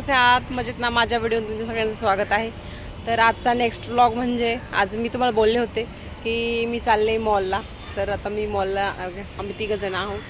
कसे आहात? मजेत ना? माझ्या व्हिडिओ तुमच्या सगळ्यांचं स्वागत आहे. तर आजचा नेक्स्ट व्लॉग म्हणजे आज मी तुम्हाला बोलले होते की मी चालले मॉलला तर आता मी मॉलला आम्ही तिघं जण आहोत.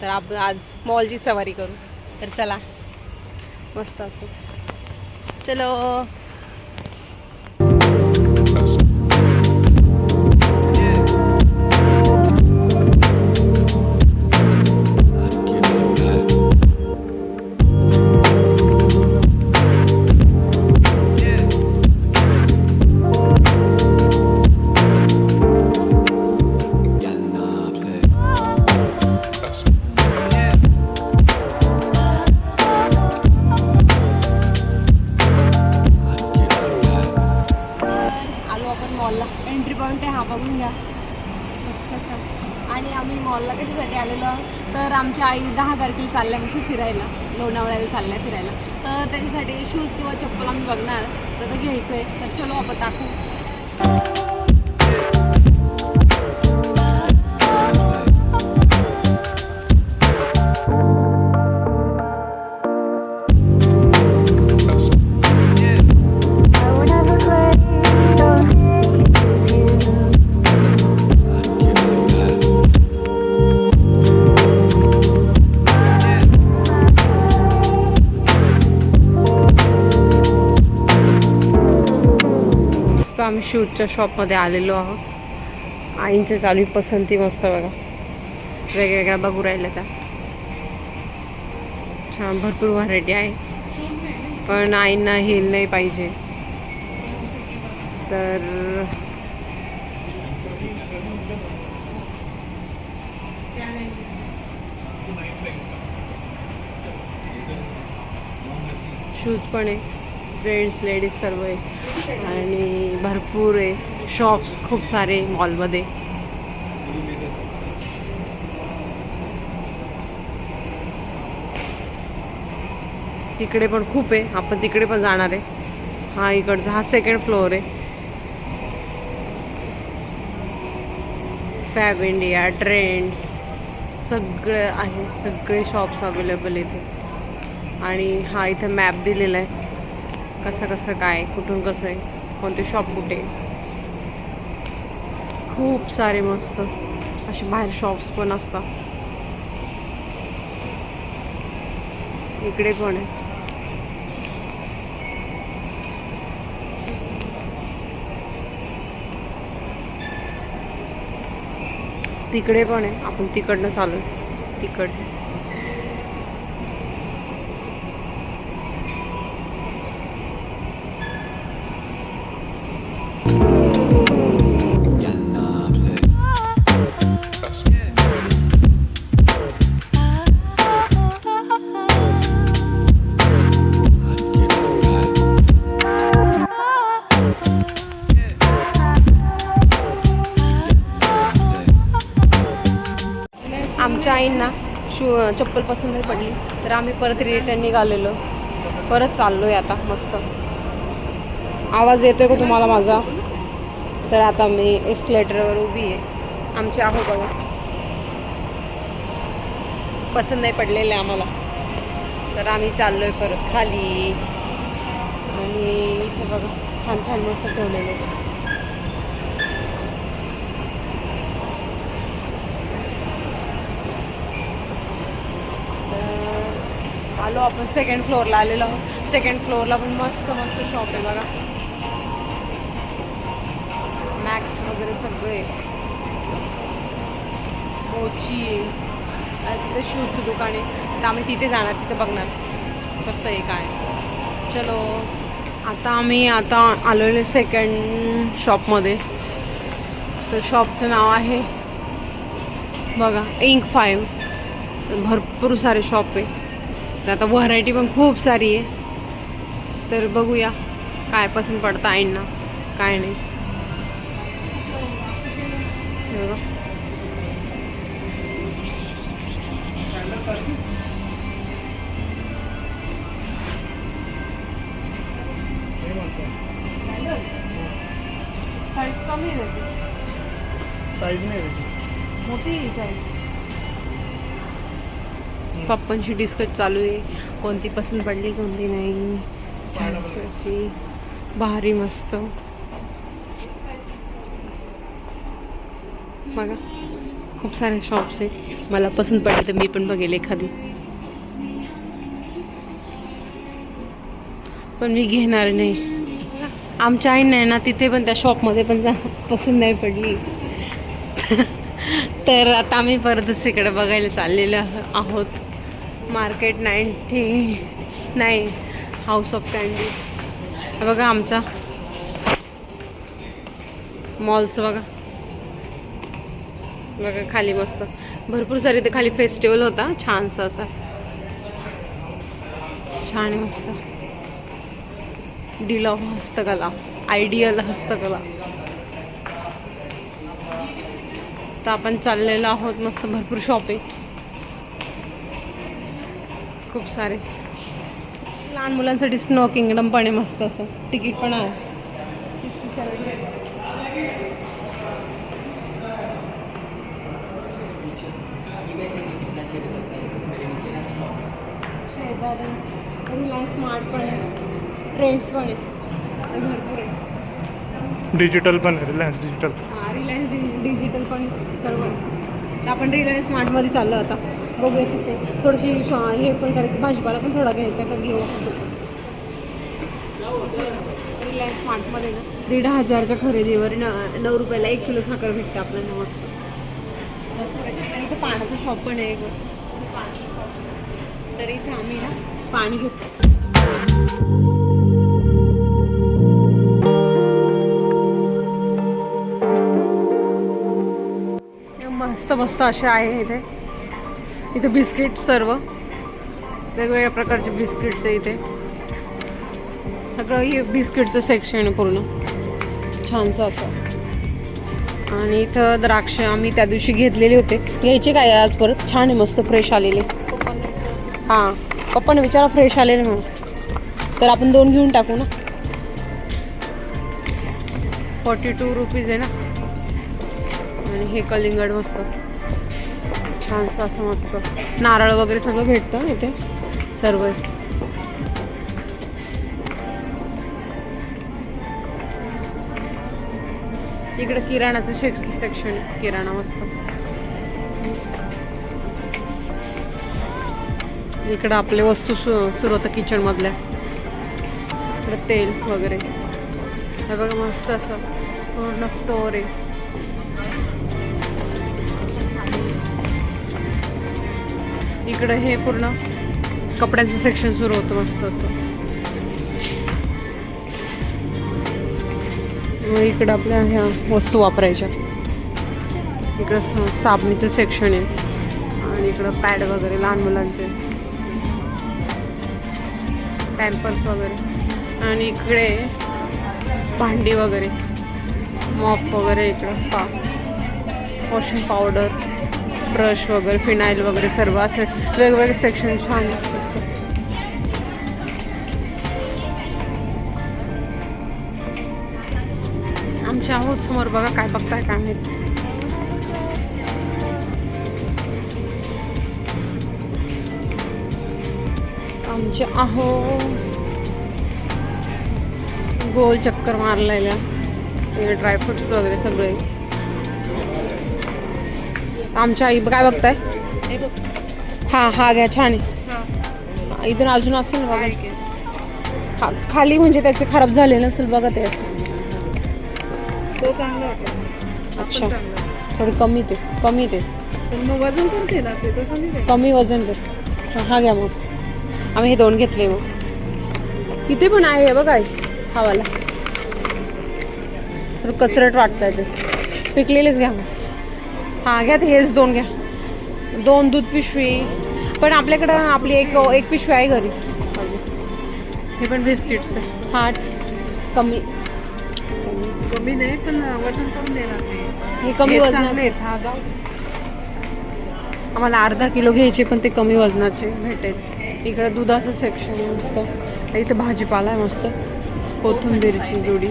तर आपण आज मॉलची सवारी करू. तर चला. मस्त असं. चलो. मॉलला कशासाठी आलेलं तर आमची आई दहा तारखेला चालल्या कसं फिरायला. लोणावळ्याला चालल्या फिरायला. तर त्याच्यासाठी शूज किंवा चप्पल आम्ही बघणार. तर ते घ्यायचं आहे तर चलो आपण दाखवू. शूटच्या शूजच्या शॉपमध्ये आलेलो आहोत. आईंचं चालू पसंती मस्त बघा. वेगवेगळ्या बघू राहिल्या त्या. छान भरपूर व्हरायटी आहे. पण आईंना हिल नाही पाहिजे. तर शूज पण आहे. जेंट्स लेडीज सर्व आहे. आणि भरपूर आहे. शॉप्स खूप सारे मॉलमध्ये तिकडे पण खूप आहे. आपण तिकडे पण जाणार आहे. हा इकडचा हा सेकंड फ्लोअर आहे. फॅब इंडिया ट्रेंड्स सगळं आहे. सगळे शॉप्स अवेलेबल इथे. आणि हा इथे मॅप दिलेला आहे. कसं कसं काय कुठून कसं आहे कोणते शॉप कुठे खूप सारे मस्त असे बाहेर शॉप्स पण असतात. इकडे पण आहे? तिकडे पण आहे. आपण तिकडनं चालू तिकडनं ना शू चप्पल पसंत नाही पडली. तर आम्ही परत रिटर्न निघालेलो. परत चाललो आहे आता मस्त. आवाज येतोय का तुम्हाला माझा? तर आता मी एस्केलेटरवर उभी आहे. आमचे आहो बघा पसंत नाही पडलेले आम्हाला. तर आम्ही चाललो आहे परत खाली. आणि इथे बघा छान छान मस्त ठेवलेले. आलो आपण सेकंड फ्लोअरला आलेलो आहोत. सेकंड फ्लोअरला पण मस्त मस्त शॉप आहे बघा. मॅक्स वगैरे सगळे. मोची तिथे शूजचं दुकान. आहे तर आम्ही तिथे जाणार तिथे बघणार. कसं आहे काय. चलो. आता आम्ही आता आलेलो सेकंड शॉपमध्ये तर शॉपचं नाव आहे बघा इंक फाईव्ह भरपूर सारे शॉप आहे. तर आता व्हरायटी पण खूप सारी आहे. तर बघूया काय पसंत पडतं आईंना काय नाही. हे बघा. साईज कमी आहे त्याची. साईज नाही मोठी साईज पप्पांशी डिस्कस चालू आहे. कोणती पसंत पडली कोणती नाही. छानशी. अशी भारी मस्त. बघा. खूप सारे शॉप्स आहे मला पसंत पडले तर मी पण बघेल एखादी. पण मी घेणार नाही. आमच्या आईने आहे ना तिथे पण त्या शॉपमध्ये पण जा पसंत नाही पडली. तर आता आम्ही परत दुसरीकडे बघायला चाललेलो आहोत. Market ninety nine house of candy बघा आमचा. मॉलचं बघा. बघा खाली मस्त. भरपूर सारे ते खाली फेस्टिवल होता. छानसा असा. छान आहे मस्त. ऑफ हस्तकला. आयडियल हस्तकला. तर आपण चाललेलो आहोत मस्त भरपूर शॉपिंग. खूप सारे. लहान मुलांसाठी स्नो किंगडम पण आहे मस्त असं. तिकीट पण आहे. सिक्स्टी सेवन शेजारी. रिलायन्स स्मार्ट पण आहे. ट्रेंड्स पण आहे. हे भरपूर आहे. डिजिटल पण आहे रिलायन्स डिजिटल हां रिलायन्स डिजिटल पण सर्व. आपण रिलायन्स स्मार्टमध्ये चाललो आता. बघूया तिथे थोडीशी शॉ हे पण करायचं भाजीपाला पण थोडा घ्यायचा का घेऊ रिलायन्स स्मार्टमध्ये ना. दीड हजारच्या खरेदीवर न नऊ रुपयाला एक किलो साखर भेटते आपल्याला मस्त. इथं पाण्याचं शॉप पण आहे तर इथे आम्ही ना पाणी घेतो. मस्त मस्त असे आहे इथे. इथे बिस्किट सर्व. वेगवेगळ्या प्रकारचे बिस्किट्स आहे इथे. सगळं हे बिस्किटचं सेक्शन आहे पूर्ण. छानसं असं. आणि इथं द्राक्ष आम्ही त्या दिवशी घेतलेले होते. घ्यायचे काय आज परत? छान आहे मस्त फ्रेश आलेले. हां पप्पाने विचारा फ्रेश आलेले म्हणून. तर आपण दोन घेऊन टाकू ना. फॉर्टी टू रुपीज आहे ना. आणि हे कलिंगड मस्त. छानसं असं मस्त नारळ वगैरे सगळं भेटतं इथे सर्व. इकडे किराणाचं शेक सेक्शन किराणा मस्त. इकडं आपले वस्तू सु सुरू होतं किचनमधल्या. इकडं तेल वगैरे. हे बघा मस्त असं पूर्ण स्टोर आहे. इकडं हे पूर्ण कपड्यांचं सेक्शन सुरू होतं मस्त असं. मग इकडं आपल्या ह्या वस्तू वापरायच्या. इकडं साबणीचं सेक्शन आहे. आणि इकडं पॅड वगैरे लहान मुलांचे. पॅम्पर्स वगैरे. आणि इकडे भांडी वगैरे. मॉप वगैरे इकडं पा वॉशिंग पावडर ब्रश वगैरे फिनाईल वगैरे सर्व असे वेगवेगळे सेक्शन छान असतं आमच्या आहोत समोर बघा काय बघताय काय नाही आमच्या आहो गोल चक्कर मारलेल्या. ड्रायफ्रुट्स वगैरे सगळे. आमच्या आई काय बघताय? हा हा घ्या छान आहे. इथून अजून असेल ना बघा हा, खाली म्हणजे त्याचे खराब झाले नसेल बघा ते. असं तो चांगला अच्छा थोडी कमी ते कमी ते. वजन. कमी वजन ते. हा हा घ्या मग. आम्ही हे दोन घेतले मग. इथे पण आहे हे बघा हा वाला थोडं कचरट वाटतंय ते. पिकलेलेच घ्या मग. हां घ्या हेच दोन घ्या. दोन दूध पिशवी. पण आपल्याकडं आपली एक एक पिशवी आहे घरी. हे पण बिस्किट्स आहे. हा कमी. कमी नाही पण वजन कमी देणार हे कमी वजनाचे. आहेत. हा जाऊ. आम्हाला अर्धा किलो घ्यायचे पण ते कमी वजनाचे भेटेल. इकडे दुधाचं सेक्शन आहे मस्त. इथं भाजीपाला आहे मस्त. कोथिंबीरची जोडी.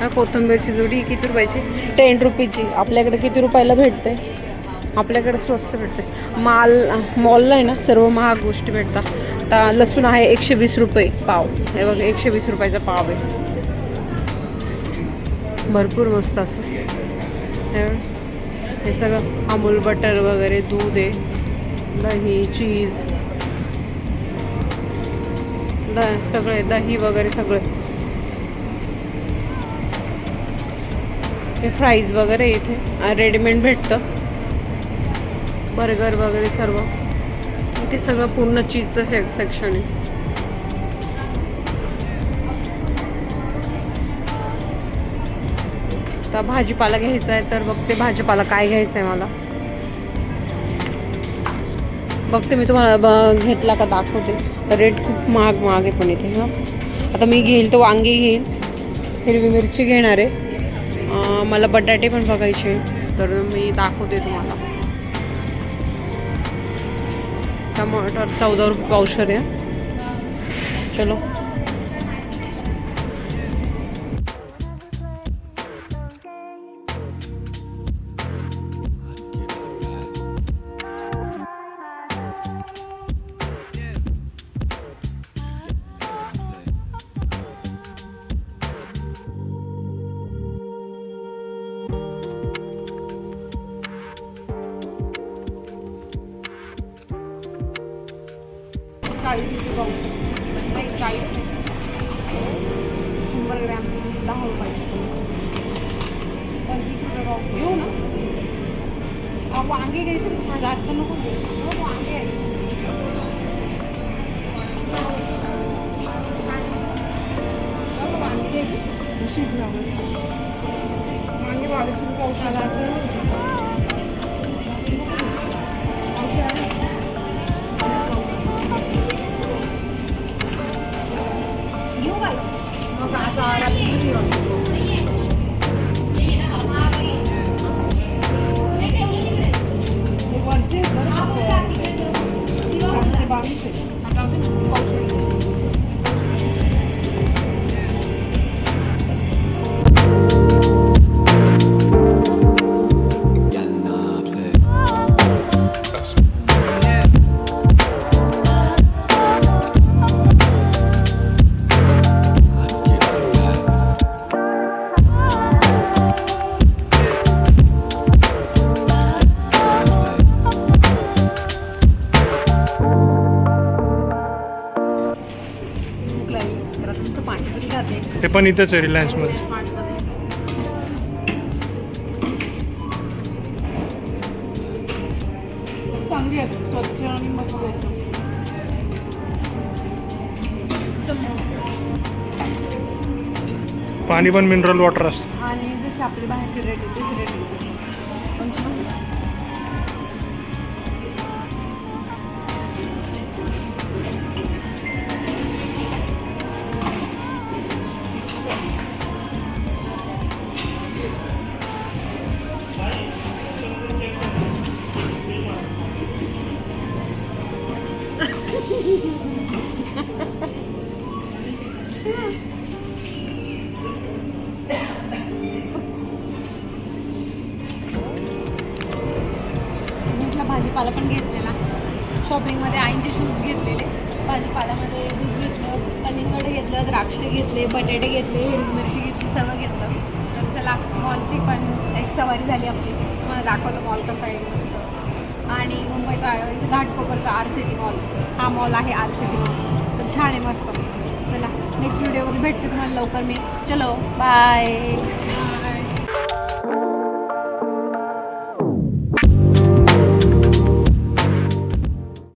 हा कोथिंबीरची जोडी किती रुपयाची? टेन रुपीची. आपल्याकडे किती रुपयाला भेटते? आपल्याकडे स्वस्त भेटते. माल मॉलला आहे ना सर्व महाग गोष्टी भेटतात. आता लसूण आहे एकशे वीस रुपये पाव. हे बघ एकशे वीस रुपयाचा पाव आहे. भरपूर मस्त असं. हे सगळं अमूल बटर वगैरे दूध आहे. दही चीज द सगळे दही वगैरे सगळे. हे फ्राईज वगैरे इथे. रेडीमेड भेटतं. बर्गर वगैरे सर्व. इथे सगळं पूर्ण चीजचं से सेक्शन आहे. आता भाजीपाला घ्यायचा आहे तर बघते भाजीपाला काय घ्यायचा आहे मला. बघते मी तुम्हाला ब- घेतला का दाखवते. रेट खूप महाग महाग आहे पण इथे हां. आता मी घेईल तर वांगी घेईल. हिरवी मिरची घेणार आहे. मला बटाटे पण बघायचे तर मी दाखवते तुम्हाला. टमाटर चौदा रुपये पावशर आहे. चलो. ग्रॅम दहा रुपयाचे पंचवीस रुपये पाव घेऊ ना अ, वांगे घ्यायचे ना छान जास्त नको घेऊ. हो, वांगे घ्यायचे. हो, वांगे घ्यायचे. ऐंशी ग्रॅम. वांगे बावीस रुपये पावशेर पण इथंच आहे रिलायन्समध्ये चांगली असते स्वच्छ आणि मस्त पाणी पण मिनरल वॉटर असतं. आणि जशी आपली बाहेरची रेट आहे तेच रेट घेतलं द्राक्ष घेतले बटाटे घेतले हिरवी मिरची घेतली सर्व घेतलं. तर चला मॉलची पण एक सवारी झाली आपली. तुम्हाला दाखवलं मॉल कसा आहे मस्त. आणि मुंबईचा घाटकोपरचा आर सिटी मॉल हा मॉल आहे आर सिटी मॉल तर छान आहे मस्त. चला नेक्स्ट व्हिडिओमध्ये भेटते तुम्हाला लवकर मी. चलो बाय